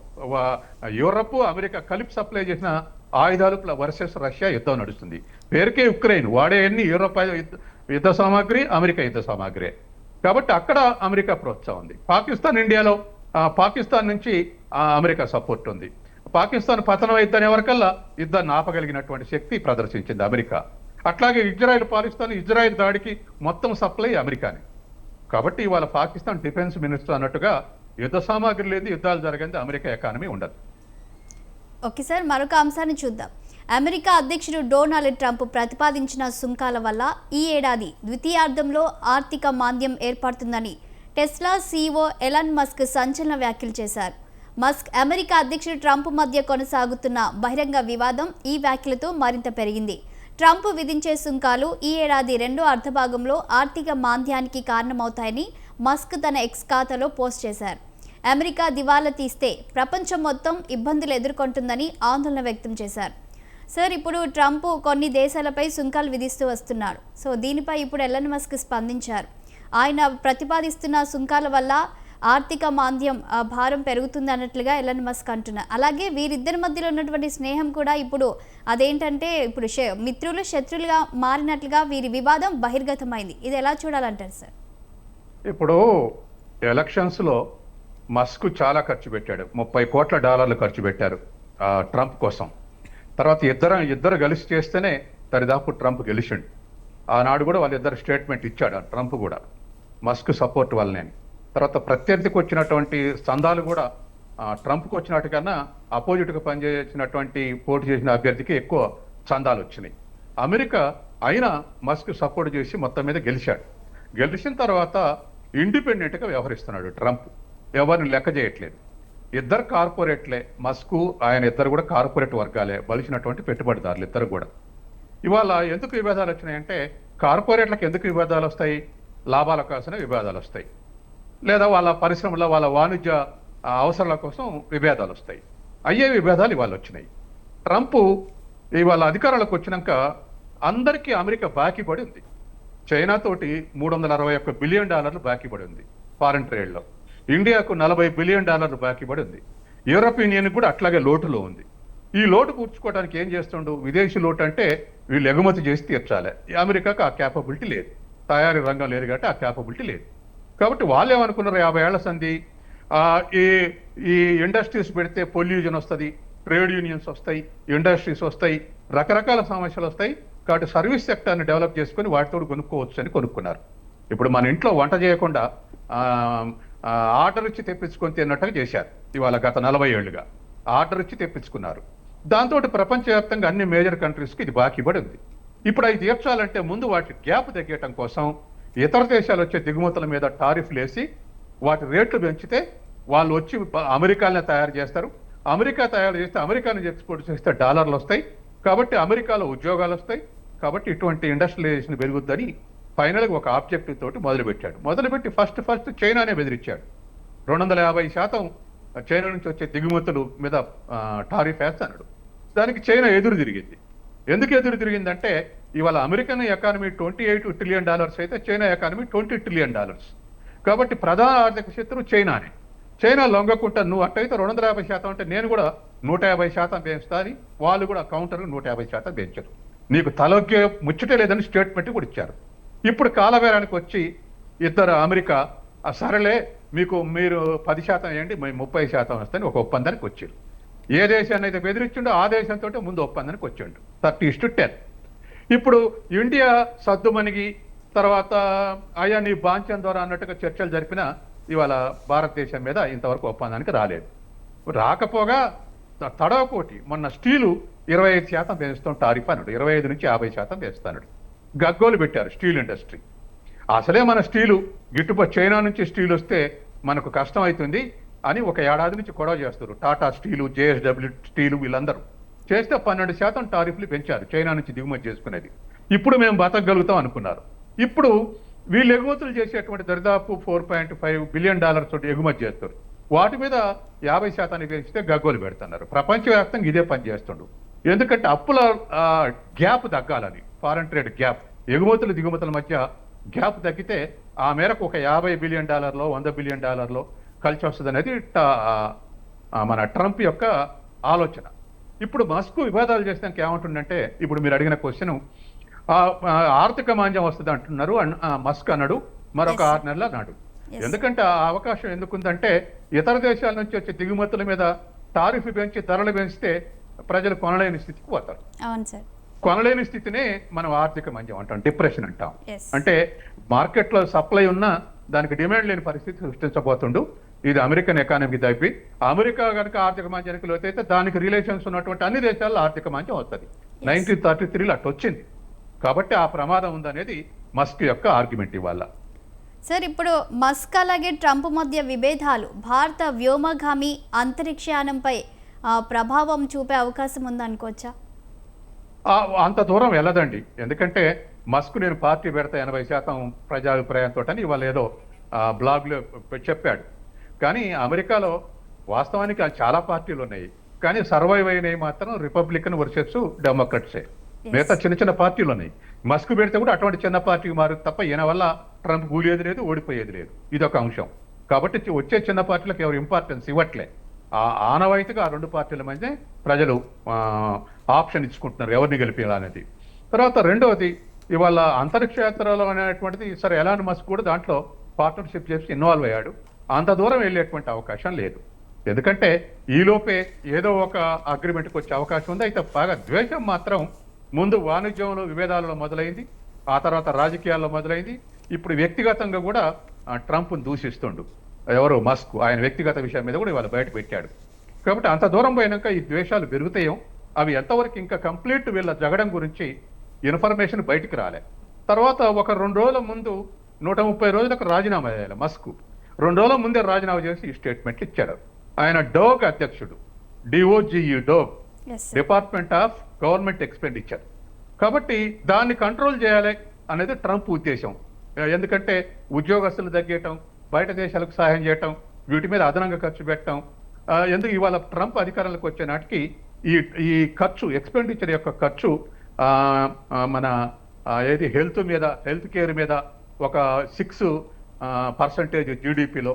యూరప్ అమెరికా కలిపి సప్లై చేసిన ఆయుధాలు వర్సెస్ రష్యా యుద్ధం నడుస్తుంది. పేరుకే ఉక్రెయిన్. వాడే అన్ని యూరోప్ యుద్ధ- సామాగ్రి అమెరికా యుద్ధ సామాగ్రి. కాబట్టి అక్కడ అమెరికా ప్రోత్సాహం ఉంది. పాకిస్తాన్ ఇండియాలో ఆ, పాకిస్తాన్ నుంచి ఆ, అమెరికా సపోర్ట్ ఉంది. పాకిస్తాన్ పతనం అయిద్దనే వరకల్లా యుద్ధాన్ని ఆపగలిగినటువంటి శక్తి ప్రదర్శించింది అమెరికా. అట్లాగే ఇజ్రాయెల్ పాకిస్తాన్ ఇజ్రాయెల్ దాడికి మొత్తం సప్లై అమెరికానే. కాబట్టి ఇవాళ పాకిస్తాన్ డిఫెన్స్ మినిస్టర్ అన్నట్టుగా యుద్ధ సామాగ్రి లేదు యుద్ధాలు జరిగింది అమెరికా ఎకానమీ ఉండదు. ఓకే సార్ మరొక అంశాన్ని చూద్దాం. అమెరికా అధ్యక్షుడు డొనాల్డ్ ట్రంప్ ప్రతిపాదించిన సుంకాల వల్ల ఈ ఏడాది ద్వితీయార్థంలో ఆర్థిక మాంద్యం ఏర్పడుతుందని టెస్లా సీఈఓ ఎలాన్ మస్క్ సంచలన వ్యాఖ్యలు చేశారు. మస్క్ అమెరికా అధ్యక్షుడు ట్రంప్ మధ్య కొనసాగుతున్న బహిరంగ వివాదం ఈ వ్యాఖ్యలతో మరింత పెరిగింది. ట్రంప్ విధించే సుంకాలు ఈ ఏడాది రెండో అర్ధభాగంలో ఆర్థిక మాంద్యానికి కారణమవుతాయని మస్క్ తన ఎక్స్ ఖాతాలో పోస్ట్ చేశారు. అమెరికా దివాలా తీస్తే ప్రపంచం మొత్తం ఇబ్బందులు ఎదుర్కొంటుందని ఆందోళన వ్యక్తం చేశారు. సార్ ఇప్పుడు ట్రంప్ కొన్ని దేశాలపై సుంకాలు విధిస్తూ వస్తున్నారు. సో దీనిపై ఇప్పుడు ఎలన్ మస్క్ స్పందించారు? ఆయన ప్రతిపాదిస్తున్న సుంకాల వల్ల ఆర్థిక మాంద్యం భారం పెరుగుతుంది అన్నట్లుగా ఎలన్ మస్క్ అంటున్నారు. అలాగే వీరిద్దరి మధ్యలో ఉన్నటువంటి స్నేహం కూడా ఇప్పుడు అదేంటంటే ఇప్పుడు మిత్రులు శత్రులుగా మారినట్లుగా వీరి వివాదం బహిర్గతమైంది. ఇది ఎలా చూడాలంటారు సార్? ఇప్పుడు ఎలక్షన్స్లో మస్క్ చాలా ఖర్చు పెట్టాడు. ముప్పై కోట్ల డాలర్లు ఖర్చు పెట్టారు ట్రంప్ కోసం. తర్వాత ఇద్దరు ఇద్దరు కలిసి చేస్తేనే దరిదాపు ట్రంప్ గెలిచిండు. ఆనాడు కూడా వాళ్ళిద్దరు స్టేట్మెంట్ ఇచ్చాడు ఆ ట్రంప్ కూడా. మస్క్ సపోర్ట్ వల్లనే. తర్వాత ప్రత్యర్థికి వచ్చినటువంటి సందాలు కూడా ట్రంప్కి వచ్చినట్టు కన్నా అపోజిట్గా పనిచేసినటువంటి పోటీ చేసిన అభ్యర్థికి ఎక్కువ చందాలు వచ్చినాయి. అమెరికా అయినా మస్క్ సపోర్ట్ చేసి మొత్తం మీద గెలిచాడు. గెలిచిన తర్వాత ఇండిపెండెంట్గా వ్యవహరిస్తున్నాడు ట్రంప్. ఎవరిని లెక్క చేయట్లేదు. ఇద్దరు కార్పొరేట్లే మస్కు ఆయన ఇద్దరు కూడా కార్పొరేట్ వర్గాలే బలిసినటువంటి పెట్టుబడిదారులు ఇద్దరు కూడా. ఇవాళ ఎందుకు విభేదాలు వచ్చినాయంటే కార్పొరేట్లకు ఎందుకు విభేదాలు వస్తాయి? లాభాల కోసమే విభేదాలు వస్తాయి. లేదా వాళ్ళ పరిశ్రమలో వాళ్ళ వాణిజ్య అవసరాల కోసం విభేదాలు వస్తాయి. అయ్యే విభేదాలు ఇవాళ వచ్చినాయి. ట్రంప్ ఇవాళ అధికారంలోకి వచ్చినాక అందరికీ అమెరికా బాకీ పడి ఉంది. చైనాతోటి మూడు వందల అరవై ఒక్క బిలియన్ డాలర్లు బాకీ పడి ఉంది ఫారెన్ ట్రేడ్లో. ఇండియాకు నలభై బిలియన్ డాలర్లు బాకీ పడి ఉంది యూరోపియన్ యూనియన్ కూడా అట్లాగే లోటులో ఉంది. ఈ లోటు పూడ్చుకోవడానికి ఏం చేస్తుండు? విదేశీ లోటు అంటే వీళ్ళు ఎగుమతి చేసి తీర్చాలి. అమెరికాకు ఆ క్యాపబిలిటీ లేదు. తయారీ రంగం లేదు కాబట్టి ఆ క్యాపబిలిటీ లేదు. కాబట్టి వాళ్ళు ఏమనుకున్నారు? యాభై ఏళ్ళ సంధి ఈ ఈ ఇండస్ట్రీస్ పెడితే పొల్యూషన్ వస్తుంది ట్రేడ్ యూనియన్స్ వస్తాయి ఇండస్ట్రీస్ వస్తాయి రకరకాల సమస్యలు వస్తాయి. కాబట్టి సర్వీస్ సెక్టర్ని డెవలప్ చేసుకొని వాటితో కొనుక్కోవచ్చు అని కొనుక్కున్నారు. ఇప్పుడు మన ఇంట్లో వంట చేయకుండా ఆర్డర్ ఇచ్చి తెప్పించుకొని తిన్నట్టుగా చేశారు. ఇవాళ గత నలభై ఏళ్ళుగా. ఆర్డర్ ఇచ్చి తెప్పించుకున్నారు. దాంతో ప్రపంచవ్యాప్తంగా అన్ని మేజర్ కంట్రీస్కి ఇది బాకీ పడి ఉంది. ఇప్పుడు అవి తీర్చాలంటే ముందు వాటి గ్యాప్ తగ్గేయటం కోసం ఇతర దేశాలు వచ్చే దిగుమతుల మీద టారిఫ్లు వేసి వాటి రేట్లు పెంచితే వాళ్ళు వచ్చి అమెరికాలనే తయారు చేస్తారు. అమెరికా తయారు చేస్తే అమెరికాని ఎక్స్పోర్ట్ చేస్తే డాలర్లు వస్తాయి. కాబట్టి అమెరికాలో ఉద్యోగాలు వస్తాయి. కాబట్టి ఇటువంటి ఇండస్ట్రియలైజేషన్ పెరుగుద్దని ఫైనల్గా ఒక ఆబ్జెక్టివ్ తోటి మొదలుపెట్టాడు. మొదలుపెట్టి ఫస్ట్ ఫస్ట్ చైనానే బెదిరించాడు. రెండు వందల యాభై శాతం చైనా నుంచి వచ్చే దిగుమతులు మీద టారిఫ్ వేస్తాడు దానికి చైనా ఎదురు తిరిగింది. ఎందుకు ఎదురు తిరిగిందంటే ఇవాళ American economy twenty eight trillion dollars అయితే China economy twenty trillion dollars. కాబట్టి ప్రధాన ఆర్థిక శత్రువు చైనానే. చైనా లొంగకుంటా నువ్వు అట్టయితే రెండు వందల యాభై శాతం అంటే నేను కూడా నూట యాభై శాతం పెంచుతాను వాళ్ళు కూడా కౌంటర్ నూట యాభై శాతం పెంచరు. నీకు తలొక్కే ముచ్చటే లేదని స్టేట్మెంట్ కూడా ఇచ్చారు. ఇప్పుడు కాలవేరానికి వచ్చి ఇద్దరు అమెరికా "ఆ, సరేలే మీకు మీరు పది శాతం వేయండి మేము ముప్పై శాతం వస్తాయని ఒక ఒప్పందానికి వచ్చారు. ఏ దేశాన్ని అయితే బెదిరించిండో ఆ దేశంతో ముందు ఒప్పందానికి వచ్చిండు. Thirty to ten. ఇప్పుడు ఇండియా సద్దుమణిగి తర్వాత అయ్యా నీ బాంఛన్ ద్వారా అన్నట్టుగా చర్చలు జరిపిన ఇవాళ భారతదేశం మీద ఇంతవరకు ఒప్పందానికి రాలేదు. రాకపోగా త- తడవకోటి మొన్న స్టీలు ఇరవై ఐదు శాతం పెంచుతాం టారిఫ్ అన్నాడు. ఇరవై ఐదు నుంచి యాభై శాతం పెంచుతాడు గగ్గోలు పెట్టారు స్టీల్ ఇండస్ట్రీ. అసలే మన స్టీలు గిట్టుబాటు చైనా నుంచి స్టీల్ వస్తే మనకు కష్టం అవుతుంది అని ఒక ఏడాది నుంచి గొడవ చేస్తారు టాటా స్టీలు జేఎస్డబ్ల్యూ స్టీలు వీళ్ళందరూ. చేస్తే పన్నెండు శాతం టారిఫ్లు పెంచారు చైనా నుంచి దిగుమతి చేసుకునేది. ఇప్పుడు మేము బతకగలుగుతాం అనుకున్నారు. ఇప్పుడు వీళ్ళు ఎగుమతులు చేసేటువంటి దరిదాపు four point five billion dollars తోటి ఎగుమతి చేస్తారు. వాటి మీద యాభై శాతానికి పెంచితే గగ్గోలు పెడుతున్నారు. ప్రపంచవ్యాప్తంగా ఇదే పని చేస్తుండు. ఎందుకంటే అప్పుల గ్యాప్ తగ్గాలని. Foreign trade gap. ఎగుమతులు దిగుమతుల మధ్య గ్యాప్ తగ్గితే ఆ మేరకు ఒక యాభై బిలియన్ డాలర్లో వంద బిలియన్ డాలర్లో కలిసి వస్తుంది అనేది మన ట్రంప్ యొక్క ఆలోచన. ఇప్పుడు మస్క్ వివాదాలు చేసినాక ఏమంటుందంటే ఇప్పుడు మీరు అడిగిన క్వశ్చన్ ఆర్థిక మాంద్యం వస్తుంది అంటున్నారు మస్క్ అన్నాడు మరొక. ఆరు నెలలు అన్నాడు. ఎందుకంటే ఆ అవకాశం ఎందుకుందంటే ఇతర దేశాల నుంచి వచ్చే దిగుమతుల మీద టారిఫ్ పెంచి ధరలు పెంచితే ప్రజలు కొనలేని స్థితికి పోతారు. అవును సార్. కొనలేని స్థితినే మనం ఆర్థిక మంజం అంటాం డిప్రెషన్ అంటాం. అంటే మార్కెట్లో సప్లై ఉన్నా దానికి డిమాండ్ లేని పరిస్థితి సృష్టించబోతుండు. ఇది అమెరికన్ ఎకానమీ తప్పి. అమెరికా కనుక ఆర్థిక మంచానికి లోతైతే దానికి రిలేషన్స్ ఉన్నటువంటి అన్ని దేశాల్లో ఆర్థిక మంచం వస్తుంది. నైన్టీన్ థర్టీ త్రీలో అటు వచ్చింది. కాబట్టి ఆ ప్రమాదం ఉందనేది మస్క్ యొక్క ఆర్గ్యుమెంట్ ఇవాళ. సార్ ఇప్పుడు మస్క్ అలాగే ట్రంప్ మధ్య విభేదాలు భారత వ్యోమగామి అంతరిక్షయానంపై ఆ, ప్రభావం చూపే అవకాశం ఉందనుకోవచ్చా? అంత దూరం వెళ్ళదండి. ఎందుకంటే మస్క్ నేను పార్టీ పెడతా ఎనభై శాతం ప్రజాభిప్రాయంతో అని ఇవాళ ఏదో బ్లాగ్లో చెప్పాడు. కానీ అమెరికాలో వాస్తవానికి చాలా పార్టీలు ఉన్నాయి. కానీ సర్వైవ్ అయినవి మాత్రం రిపబ్లికన్ వర్సెస్ డెమోక్రట్సే. మిగతా చిన్న చిన్న పార్టీలు ఉన్నాయి. మస్క్ పెడితే కూడా అటువంటి చిన్న పార్టీకి మారు తప్ప ఈయన వల్ల ట్రంప్ కూలేది లేదు ఓడిపోయేది లేదు. ఇదొక అంశం. కాబట్టి వచ్చే చిన్న పార్టీలకు ఎవరు ఇంపార్టెన్స్ ఇవ్వట్లే. ఆనవాయితీగా ఆ రెండు పార్టీల మధ్య ప్రజలు ఆప్షన్ ఇచ్చుకుంటున్నారు ఎవరిని గెలిపించాలనేది తర్వాత రెండవది ఇవాళ అంతరిక్ష యాత్రలో అనేటువంటిది సరే ఎలాన్ మస్క్ కూడా దాంట్లో పార్ట్నర్షిప్ చేసి ఇన్వాల్వ్ అయ్యాడు. అంత దూరం వెళ్ళేటువంటి అవకాశం లేదు. ఎందుకంటే ఈలోపే ఏదో ఒక అగ్రిమెంట్కి వచ్చే అవకాశం ఉంది. అయితే బాగా ద్వేషం మాత్రం ముందు వాణిజ్యంలో విభేదాలలో మొదలైంది ఆ తర్వాత రాజకీయాల్లో మొదలైంది. ఇప్పుడు వ్యక్తిగతంగా కూడా ఆ, ట్రంప్ను దూషిస్తుండు. ఎవరు మస్క్ ఆయన వ్యక్తిగత విషయం మీద కూడా ఇవాళ బయట పెట్టాడు. కాబట్టి అంత దూరం పోయినాక ఈ ద్వేషాలు పెరుగుతాయో అవి ఎంతవరకు ఇంకా కంప్లీట్ వీళ్ళ జగడం గురించి ఇన్ఫర్మేషన్ బయటికి రాలే. తర్వాత ఒక రెండు రోజుల ముందు నూట ముప్పై రోజులకు రాజీనామా చేయాలి మస్క్. రెండు రోజుల ముందే రాజీనామా చేసి ఈ స్టేట్మెంట్లు ఇచ్చాడు. ఆయన డోగ్ అధ్యక్షుడు D O G U DOGE is department of government expenditure కాబట్టి దాన్ని కంట్రోల్ చేయాలి అనేది ట్రంప్ ఉద్దేశం. ఎందుకంటే ఉద్యోగస్తులు తగ్గేయటం బయట దేశాలకు సహాయం చేయటం వీటి మీద అదనంగా ఖర్చు పెట్టడం ఎందుకు ఇవాళ ట్రంప్ అధికారంలోకి వచ్చే నాటికి ఈ ఈ ఖర్చు ఎక్స్పెండిచర్ యొక్క ఖర్చు మన ఏది హెల్త్ మీద హెల్త్ కేర్ మీద ఒక సిక్స్ పర్సంటేజ్ జీడిపిలో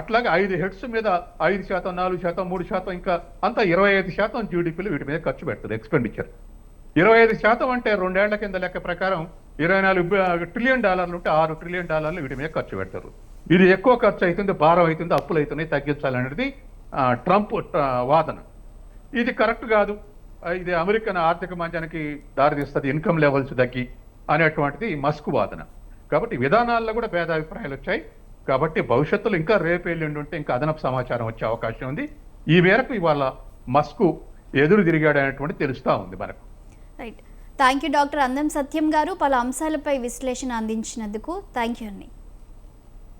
అట్లాగే ఐదు హెడ్స్ మీద ఐదు శాతం నాలుగు శాతం మూడు శాతం ఇంకా అంతా ఇరవై ఐదు శాతం జీడిపిలో వీటి మీద ఖర్చు పెడుతుంది ఎక్స్పెండిచర్ ఇరవై ఐదు శాతం అంటే రెండేళ్ళ కింద లెక్క ప్రకారం ఇరవై నాలుగు ట్రిలియన్ డాలర్లు ఉంటే ఆరు ట్రిలియన్ డాలర్లు వీటి మీద ఖర్చు పెడతారు. ఇది ఎక్కువ ఖర్చు అవుతుంది భారం అవుతుంది అప్పులు అవుతున్నాయి తగ్గించాలనేది ట్రంప్ వాదన. ఇది కరెక్ట్ కాదు. ఇది అమెరికన్ ఆర్థిక మంచానికి దారితీస్తుంది ఇన్కమ్ లెవెల్స్ తగ్గి అనేటువంటిది మస్క్ వాదన. కాబట్టి విధానాల్లో కూడా భేదాభిప్రాయాలు వచ్చాయి. కాబట్టి భవిష్యత్తులో ఇంకా రేపు ఎల్లుండి ఉంటే ఇంకా అదనపు సమాచారం వచ్చే అవకాశం ఉంది. ఈ మేరకు ఇవాళ మస్కు ఎదురు తిరిగాడు అనేటువంటి తెలుస్తూ ఉంది మనకు. రైట్. థ్యాంక్ యూ డాక్టర్ అందం సత్యం గారు. పలు అంశాలపై విశ్లేషణ అందించినందుకు థ్యాంక్ యూ అండి.